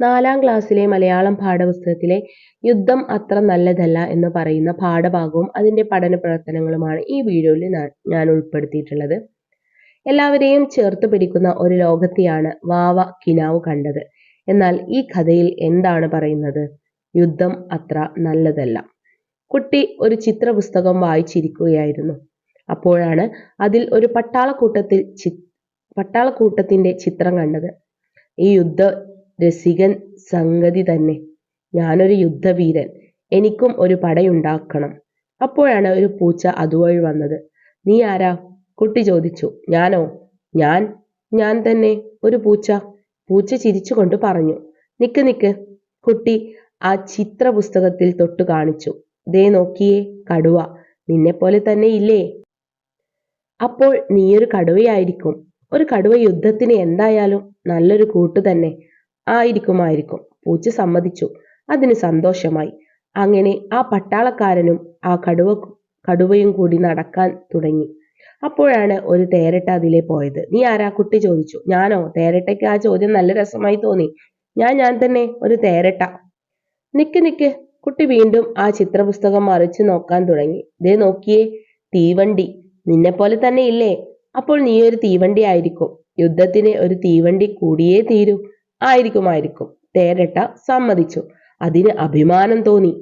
നാലാം ക്ലാസ്സിലെ മലയാളം പാഠപുസ്തകത്തിലെ യുദ്ധം അത്ര നല്ലതല്ല എന്ന് പറയുന്ന പാഠഭാഗവും അതിന്റെ പഠന പ്രവർത്തനങ്ങളുമാണ് ഈ വീഡിയോയിൽ ഞാൻ ഉൾപ്പെടുത്തിയിട്ടുള്ളത്. എല്ലാവരെയും ചേർത്ത് പിടിക്കുന്ന ഒരു ലോകത്തെയാണ് വാവ കിനാവ് കണ്ടത്. എന്നാൽ ഈ കഥയിൽ എന്താണ് പറയുന്നത്? യുദ്ധം അത്ര നല്ലതല്ല കുട്ടി ഒരു ചിത്രപുസ്തകം വായിച്ചിരിക്കുകയായിരുന്നു. അപ്പോഴാണ് അതിൽ ഒരു പട്ടാളക്കൂട്ടത്തിൽ ചി പട്ടാളക്കൂട്ടത്തിന്റെ ചിത്രം കണ്ടത്. ഈ യുദ്ധ രസികൻ സംഗതി തന്നെ. ഞാനൊരു യുദ്ധവീരൻ. എനിക്കും ഒരു പടയുണ്ടാക്കണം. അപ്പോഴാണ് ഒരു പൂച്ച അതുവഴി വന്നത്. നീ ആരാ? കുട്ടി ചോദിച്ചു. ഞാനോ? ഞാൻ? ഞാൻ തന്നെ. ഒരു പൂച്ച. പൂച്ച ചിരിച്ചുകൊണ്ട് പറഞ്ഞു. നിക്ക് നിക്ക്. കുട്ടി ആ ചിത്ര പുസ്തകത്തിൽ തൊട്ടു കാണിച്ചു. ദേ നോക്കിയേ കടുവ. നിന്നെപ്പോലെ തന്നെ ഇല്ലേ? അപ്പോൾ നീയൊരു കടുവയായിരിക്കും. ഒരു കടുവ യുദ്ധത്തിന് എന്തായാലും നല്ലൊരു കൂട്ടു തന്നെ. ആയിരിക്കുമായിരിക്കും. പൂച്ച സമ്മതിച്ചു. അതിന് സന്തോഷമായി. അങ്ങനെ ആ പട്ടാളക്കാരനും ആ കടുവ കടുവയും കൂടി നടക്കാൻ തുടങ്ങി. അപ്പോഴാണ് ഒരു തേരട്ട അതിലെ പോയത്. നീ ആരാ? കുട്ടി ചോദിച്ചു. ഞാനോ? തേരട്ടയ്ക്ക് ആ ചോദ്യം നല്ല രസമായി തോന്നി. ഞാൻ ഞാൻ തന്നെ ഒരു തേരട്ട. നിക്ക് നിക്ക്. കുട്ടി വീണ്ടും ആ ചിത്രപുസ്തകം മറിച്ചു നോക്കാൻ തുടങ്ങി. ദേ നോക്കിയേ. തീവണ്ടി. നിന്നെ പോലെ തന്നെ ഇല്ലേ? അപ്പോൾ നീ ഒരു തീവണ്ടി ആയിരിക്കും. യുദ്ധത്തിന് ഒരു തീവണ്ടി കൂടിയേ തീരൂ. ആയിരിക്കുമായിരിക്കും തേരട്ട സമ്മതിച്ചു. അതിന് അഭിമാനം തോന്നി.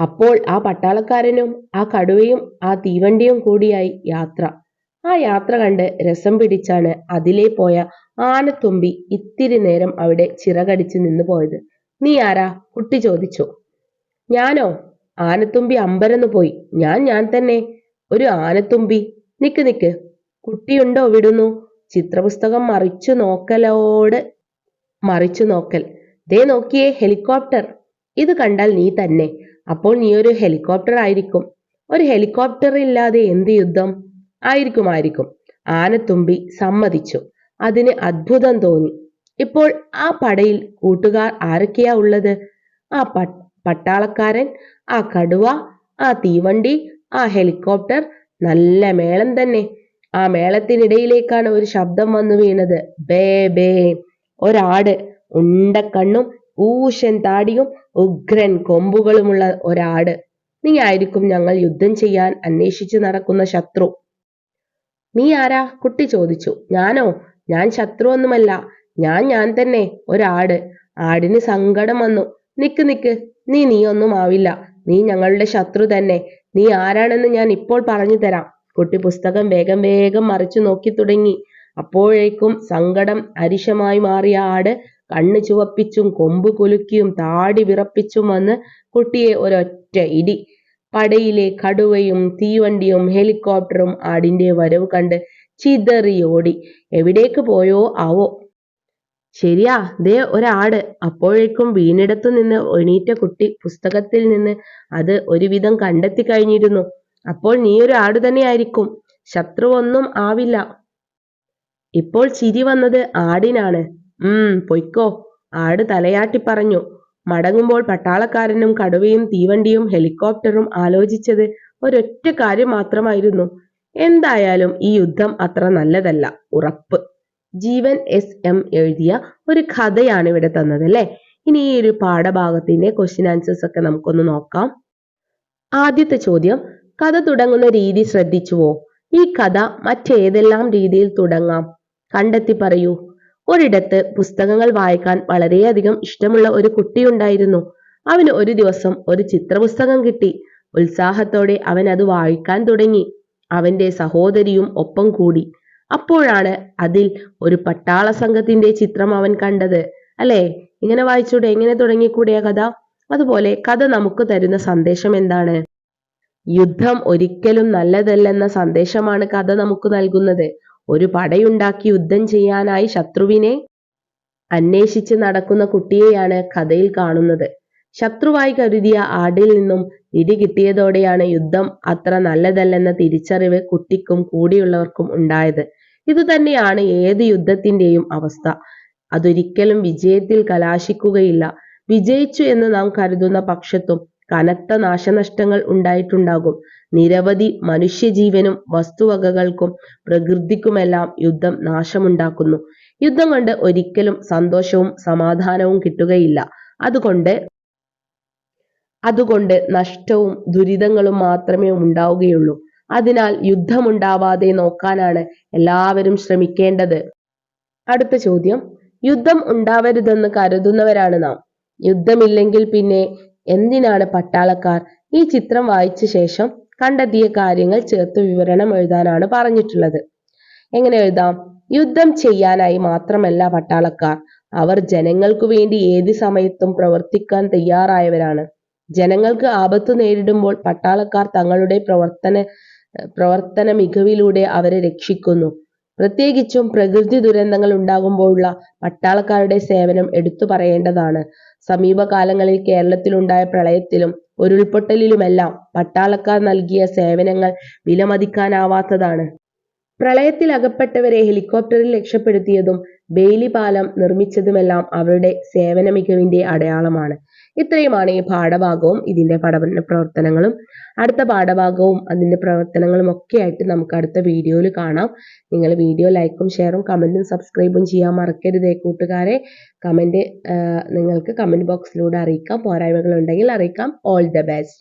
അപ്പോൾ ആ പട്ടാളക്കാരനും ആ കടുവയും ആ തീവണ്ടിയും കൂടിയായി യാത്ര. ആ യാത്ര കണ്ട് രസം പിടിച്ചാണ് അതിലേ പോയ ആനത്തുമ്പി ഇത്തിരി നേരം അവിടെ ചിറകടിച്ച് നിന്നു പോയത്. നീ ആരാ? കുട്ടി ചോദിച്ചു. ഞാനോ? ആനത്തുമ്പി അമ്പരന്ന് പോയി. ഞാൻ ഞാൻ തന്നെ. ഒരു ആനത്തുമ്പി. നിക്ക് നിക്ക്. കുട്ടിയുണ്ടോ വിടുന്നു? ചിത്രപുസ്തകം മറിച്ചു നോക്കലോട് മറിച്ചു നോക്കൽ. ദേ നോക്കിയേ ഹെലികോപ്റ്റർ. ഇത് കണ്ടാൽ നീ തന്നെ. അപ്പോൾ നീ ഒരു ഹെലികോപ്റ്റർ ആയിരിക്കും. ഒരു ഹെലികോപ്റ്റർ ഇല്ലാതെ എന്ത് യുദ്ധം? ആയിരിക്കും ആയിരിക്കും ആനത്തുമ്പി സമ്മതിച്ചു. അതിന് അത്ഭുതം തോന്നി. ഇപ്പോൾ ആ പടയിൽ കൂട്ടുകാർ ആരൊക്കെയാ ഉള്ളത്? ആ പട്ടാളക്കാരൻ ആ കടുവ ആ തീവണ്ടി ആ ഹെലികോപ്റ്റർ. നല്ല മേളം തന്നെ. ആ മേളത്തിനിടയിലേക്കാണ് ഒരു ശബ്ദം വന്നു വീണത്. ബേ ബേ. ഒരാട് ഉണ്ടക്കണ്ണും ഊഷൻ താടിയും ഉഗ്രൻ കൊമ്പുകളുമുള്ള ഒരാട്. നീ ആയിരിക്കും ഞങ്ങൾ യുദ്ധം ചെയ്യാൻ അന്വേഷിച്ചു നടക്കുന്ന ശത്രു. നീ ആരാ? കുട്ടി ചോദിച്ചു. ഞാനോ? ഞാൻ ശത്രു ഒന്നുമല്ല ഞാൻ ഞാൻ തന്നെ ഒരാട്. ആടിന് സങ്കടം വന്നു. നിക്ക് നിക്ക്. നീ നീ ഒന്നും ആവില്ല. നീ ഞങ്ങളുടെ ശത്രു തന്നെ. നീ ആരാണെന്ന് ഞാൻ ഇപ്പോൾ പറഞ്ഞു തരാം. കുട്ടി പുസ്തകം വേഗം വേഗം മറിച്ചു നോക്കി തുടങ്ങി. അപ്പോഴേക്കും സങ്കടം അരിശമായി മാറിയ ആട് കണ്ണ് ചുവപ്പിച്ചും കൊമ്പ് കുലുക്കിയും താടി വിറപ്പിച്ചും വന്ന് കുട്ടിയെ ഒരൊറ്റ ഇടി. പടയിലെ കടുവയും തീവണ്ടിയും ഹെലികോപ്റ്ററും ആടിന്റെ വരവ് കണ്ട് ചിതറിയോടി എവിടേക്ക് പോയോ? ആവോ? ശരിയാ ദേ ഒരാട്. അപ്പോഴേക്കും വീണിടത്തു നിന്ന് എണീറ്റ കുട്ടി പുസ്തകത്തിൽ നിന്ന് അത് ഒരുവിധം കണ്ടെത്തി കഴിഞ്ഞിരുന്നു. അപ്പോൾ നീ ഒരു ആട് തന്നെയായിരിക്കും ശത്രുവൊന്നും ആവില്ല. ഇപ്പോൾ ചിരി വന്നത് ആടിനാണ്. ഉം പൊയ്ക്കോ. ആട് തലയാട്ടി പറഞ്ഞു. മടങ്ങുമ്പോൾ പട്ടാളക്കാരനും കടുവയും തീവണ്ടിയും ഹെലികോപ്റ്ററും ആലോചിച്ചത് ഒരൊറ്റ കാര്യം മാത്രമായിരുന്നു. എന്തായാലും ഈ യുദ്ധം അത്ര നല്ലതല്ല. ഉറപ്പ്. ജീവൻ എസ് എം എഴുതിയ ഒരു കഥയാണ് ഇവിടെ തന്നത് അല്ലെ? ഇനി ഈ ഒരു പാഠഭാഗത്തിന്റെ ക്വസ്റ്റ്യൻ ആൻസേഴ്സ് ഒക്കെ നമുക്കൊന്ന് നോക്കാം. ആദ്യത്തെ ചോദ്യം. കഥ തുടങ്ങുന്ന രീതി ശ്രദ്ധിച്ചുവോ? ഈ കഥ മറ്റേതെല്ലാം രീതിയിൽ തുടങ്ങാം? കണ്ടെത്തി പറയൂ. ഒരിടത്ത് പുസ്തകങ്ങൾ വായിക്കാൻ വളരെയധികം ഇഷ്ടമുള്ള ഒരു കുട്ടിയുണ്ടായിരുന്നു അവന് ഒരു ദിവസം ഒരു ചിത്രപുസ്തകം കിട്ടി. ഉത്സാഹത്തോടെ അവൻ അത് വായിക്കാൻ തുടങ്ങി. അവന്റെ സഹോദരിയും ഒപ്പം കൂടി. അപ്പോഴാണ് അതിൽ ഒരു പട്ടാള സംഘത്തിന്റെ ചിത്രം അവൻ കണ്ടത്. അല്ലേ? ഇങ്ങനെ വായിച്ചൂടെ? എങ്ങനെ തുടങ്ങിക്കൂടിയ കഥ? അതുപോലെ കഥ നമുക്ക് തരുന്ന സന്ദേശം എന്താണ്? യുദ്ധം ഒരിക്കലും നല്ലതല്ലെന്ന സന്ദേശമാണ് കഥ നമുക്ക് നൽകുന്നത്. ഒരു പടയുണ്ടാക്കി യുദ്ധം ചെയ്യാനായി ശത്രുവിനെ അന്വേഷിച്ച് നടക്കുന്ന കുട്ടിയെയാണ് കഥയിൽ കാണുന്നത്. ശത്രുവായി കരുതിയ ആടിൽ നിന്നും ഇടി കിട്ടിയതോടെയാണ് യുദ്ധം അത്ര നല്ലതല്ലെന്ന തിരിച്ചറിവ് കുട്ടിക്കും കൂടിയുള്ളവർക്കും ഉണ്ടായത്. ഇതുതന്നെയാണ് ഏത് യുദ്ധത്തിന്റെയും അവസ്ഥ. അതൊരിക്കലും വിജയത്തിൽ കലാശിക്കുകയില്ല. വിജയിച്ചു എന്ന് നാം കരുതുന്ന പക്ഷത്തും കനത്ത നാശനഷ്ടങ്ങൾ ഉണ്ടായിട്ടുണ്ടാകും. നിരവധി മനുഷ്യജീവനും വസ്തുവകകൾക്കും പ്രകൃതിക്കുമെല്ലാം യുദ്ധം നാശമുണ്ടാക്കുന്നു. യുദ്ധം കൊണ്ട് ഒരിക്കലും സന്തോഷവും സമാധാനവും കിട്ടുകയില്ല. അതുകൊണ്ട് അതുകൊണ്ട് നഷ്ടവും ദുരിതങ്ങളും മാത്രമേ ഉണ്ടാവുകയുള്ളൂ. അതിനാൽ യുദ്ധമുണ്ടാവാതെ നോക്കാനാണ് എല്ലാവരും ശ്രമിക്കേണ്ടത്. അടുത്ത ചോദ്യം. യുദ്ധം ഉണ്ടാവരുതെന്ന് കരുതുന്നവരാണ് നാം. യുദ്ധമില്ലെങ്കിൽ പിന്നെ എന്തിനാണ് പട്ടാളക്കാർ ഈ ചിത്രം വായിച്ച ശേഷം കണ്ടെത്തിയ കാര്യങ്ങൾ ചേർത്ത് വിവരണം എഴുതാനാണ് പറഞ്ഞിട്ടുള്ളത്? എങ്ങനെ എഴുതാം? യുദ്ധം ചെയ്യാനായി മാത്രമല്ല പട്ടാളക്കാർ. അവർ ജനങ്ങൾക്കു വേണ്ടി ഏത് സമയത്തും പ്രവർത്തിക്കാൻ തയ്യാറായവരാണ്. ജനങ്ങൾക്ക് ആപത്ത് നേരിടുമ്പോൾ പട്ടാളക്കാർ തങ്ങളുടെ പ്രവർത്തന പ്രവർത്തന മികവിലൂടെ അവരെ രക്ഷിക്കുന്നു. പ്രത്യേകിച്ചും പ്രകൃതി ദുരന്തങ്ങൾ ഉണ്ടാകുമ്പോഴുള്ള പട്ടാളക്കാരുടെ സേവനം എടുത്തു പറയേണ്ടതാണ്. സമീപകാലങ്ങളിൽ കേരളത്തിലുണ്ടായ പ്രളയത്തിലും ഉരുൾപൊട്ടലിലുമെല്ലാം പട്ടാളക്കാർ നൽകിയ സേവനങ്ങൾ വിലമതിക്കാനാവാത്തതാണ്. പ്രളയത്തിൽ അകപ്പെട്ടവരെ ഹെലികോപ്റ്ററിൽ രക്ഷപ്പെടുത്തിയതും ബെയിലി പാലം നിർമ്മിച്ചതുമെല്ലാം അവരുടെ സേവന മികവിന്റെ അടയാളമാണ്. ഇത്രയുമാണ് ഈ പാഠഭാഗവും ഇതിന്റെ പഠന പ്രവർത്തനങ്ങളും. അടുത്ത പാഠഭാഗവും അതിന്റെ പ്രവർത്തനങ്ങളും ഒക്കെ ആയിട്ട് നമുക്ക് അടുത്ത വീഡിയോയിൽ കാണാം. നിങ്ങൾ വീഡിയോ ലൈക്കും ഷെയറും കമന്റും സബ്സ്ക്രൈബും ചെയ്യാൻ മറക്കരുതേ കൂട്ടുകാരെ. കമന്റ് നിങ്ങൾക്ക് കമന്റ് ബോക്സിലൂടെ അറിയിക്കാം. പോരായ്മകൾ ഉണ്ടെങ്കിൽ അറിയിക്കാം. All the best.